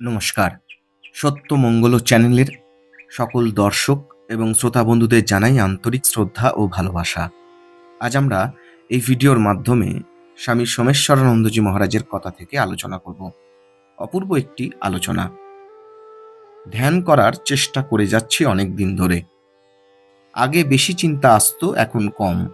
নমস্কার। সত্য মঙ্গল চ্যানেলের সকল দর্শক এবং শ্রোতা বন্ধুদের জানাই আন্তরিক শ্রদ্ধা ও ভালোবাসা। আজ আমরা এই ভিডিওর মাধ্যমে স্বামী সোমেশ্বরানন্দজি মহারাজের কথা থেকে আলোচনা করব। অপূর্ব একটি আলোচনা। ধ্যান করার চেষ্টা করে যাচ্ছি অনেক দিন ধরে। আগে বেশি চিন্তা আসতো, এখন কম।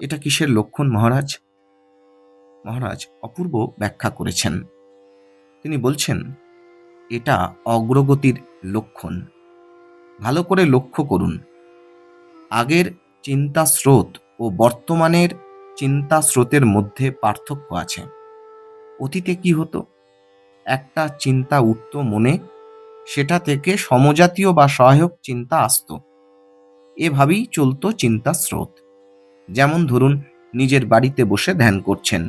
এটা কিসের লক্ষণ মহারাজ? মহারাজ অপূর্ব ব্যাখ্যা করেছেন। তিনি বলছেন, এটা অগ্রগতির লক্ষণ। ভালো করে লক্ষ্য করুন। আগের চিন্তা স্রোত ও বর্তমানের চিন্তা স্রোতের মধ্যে পার্থক্য আছে। অতীতে কি হতো? একটা চিন্তা উঠত মনে, সেটা থেকে সমজাতীয় বা সহায়ক চিন্তা আসতো। এভাবেই চলতো চিন্তা স্রোত যেমন ধরুন, নিজের বাড়িতে বসে ধ্যান করছেন।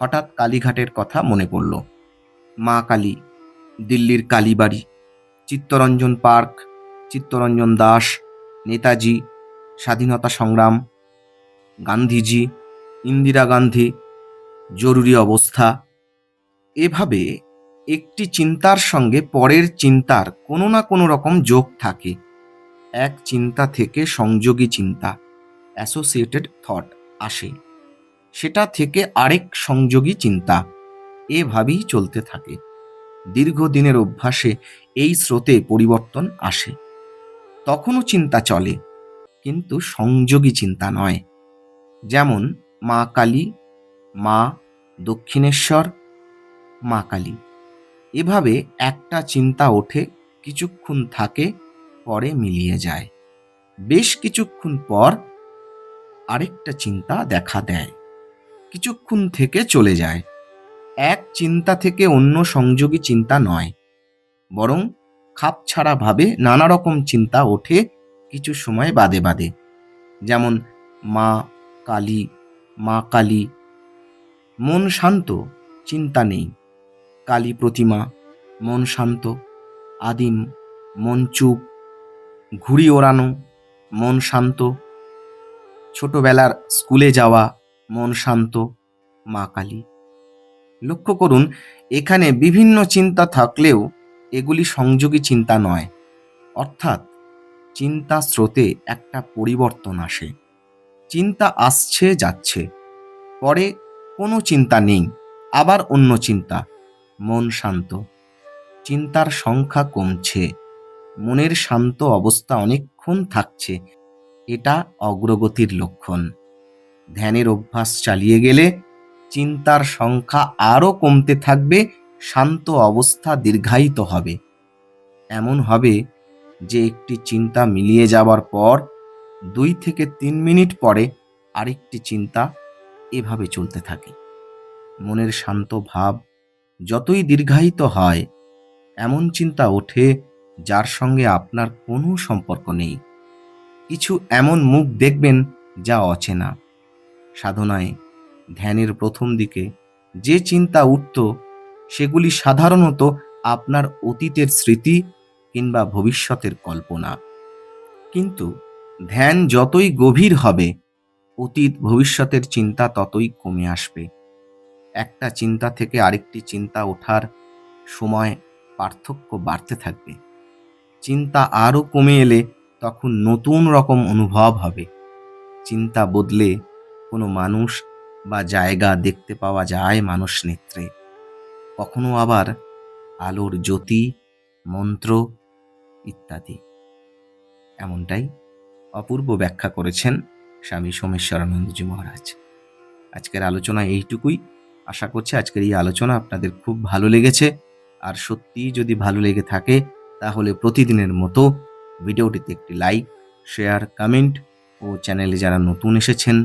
হঠাৎ কালীঘাটের কথা মনে পড়ল। মা কালী, দিল্লির কালীবাড়ি, চিত্তরঞ্জন পার্ক, চিত্তরঞ্জন দাস, নেতাজি, স্বাধীনতা সংগ্রাম, গান্ধীজি, ইন্দিরা গান্ধী, জরুরি অবস্থা। এভাবে একটি চিন্তার সঙ্গে পরের চিন্তার কোনো না কোনো রকম যোগ থাকে। এক চিন্তা থেকে সংযোগী চিন্তা অ্যাসোসিয়েটেড থট আসে। সেটা থেকে আরেক সংযোগী চিন্তা। এভাবেই চলতে থাকে। দীর্ঘদিনের অভ্যাসে এই স্রোতে পরিবর্তন আসে। তখনও চিন্তা চলে, কিন্তু সংযোগী চিন্তা নয়। যেমন মা কালী, মা দক্ষিণেশ্বর, মা কালী। এভাবে একটা চিন্তা ওঠে, কিছুক্ষণ থাকে, পরে মিলিয়ে যায়। বেশ কিছুক্ষণ পর আরেকটা চিন্তা দেখা দেয়। কিছুক্ষণ থেকে চলে যায়। এক চিন্তা থেকে অন্য সংযোগী চিন্তা নয়। বরং খাপছাড়াভাবে নানা রকম চিন্তা ওঠে কিছু সময় বাদে বাদে। যেমন মা কালী মা কালী। মন শান্ত, চিন্তা নেই। কালী প্রতিমা, মন শান্ত। আদিম, মন চুপ। ঘুড়ি ওড়ানো, মন শান্ত। ছোটবেলার স্কুলে যাওয়া, মন শান্ত। মা কালী। লক্ষ্য করুন, এখানে বিভিন্ন চিন্তা থাকলেও এগুলি সংযোগী চিন্তা নয়। অর্থাৎ চিন্তা স্রোতে একটা পরিবর্তন আসে। চিন্তা আসছে, যাচ্ছে। পরে কোনো চিন্তা নেই, আবার অন্য চিন্তা। মন শান্ত। চিন্তার সংখ্যা কমছে। মনের শান্ত অবস্থা অনেকক্ষণ থাকছে। এটা অগ্রগতির লক্ষণ। ধ্যানের অভ্যাস চালিয়ে গেলে চিন্তার সংখ্যা আরও কমতে থাকবে, শান্ত অবস্থা দীর্ঘায়িত হবে। এমন হবে যে একটি চিন্তা মিলিয়ে যাবার পর দুই থেকে তিন মিনিট পরে আরেকটি চিন্তা এভাবে চলতে থাকে। মনের শান্ত ভাব যতই দীর্ঘায়িত হয়, এমন চিন্তা ওঠে যার সঙ্গে আপনার কোনো সম্পর্ক নেই। কিছু এমন মুখ দেখবেন যা অচেনা। সাধনায় ধ্যানের প্রথম দিকে যে চিন্তা উঠত, সেগুলি সাধারণত আপনার অতীতের স্মৃতি কিংবা ভবিষ্যতের কল্পনা। কিন্তু ধ্যান যতই গভীর হবে, অতীত ভবিষ্যতের চিন্তা ততই কমে আসবে। একটা চিন্তা থেকে আরেকটি চিন্তা ওঠার সময় পার্থক্য বাড়তে থাকবে। চিন্তা আরও কমে এলে তখন নতুন রকম অনুভব হবে। চিন্তা বদলে কোনো মানুষ বা জায়গা দেখতে পাওয়া যায় মানুষ নেত্রে। কখনো আবার আলোর জ্যোতি, মন্ত্র ইত্যাদি। এমনটাই অপূর্ব ব্যাখ্যা করেছেন স্বামী সোমেশ্বরানন্দজি মহারাজ। আজকের আলোচনা এইটুকুই। আশা করছি আজকের এই আলোচনা আপনাদের খুব ভালো লেগেছে। আর সত্যিই যদি ভালো লেগে থাকে, তাহলে প্রতিদিনের মতো ভিডিওটিতে একটি লাইক, শেয়ার, কমেন্ট ও চ্যানেলে যারা নতুন এসেছেন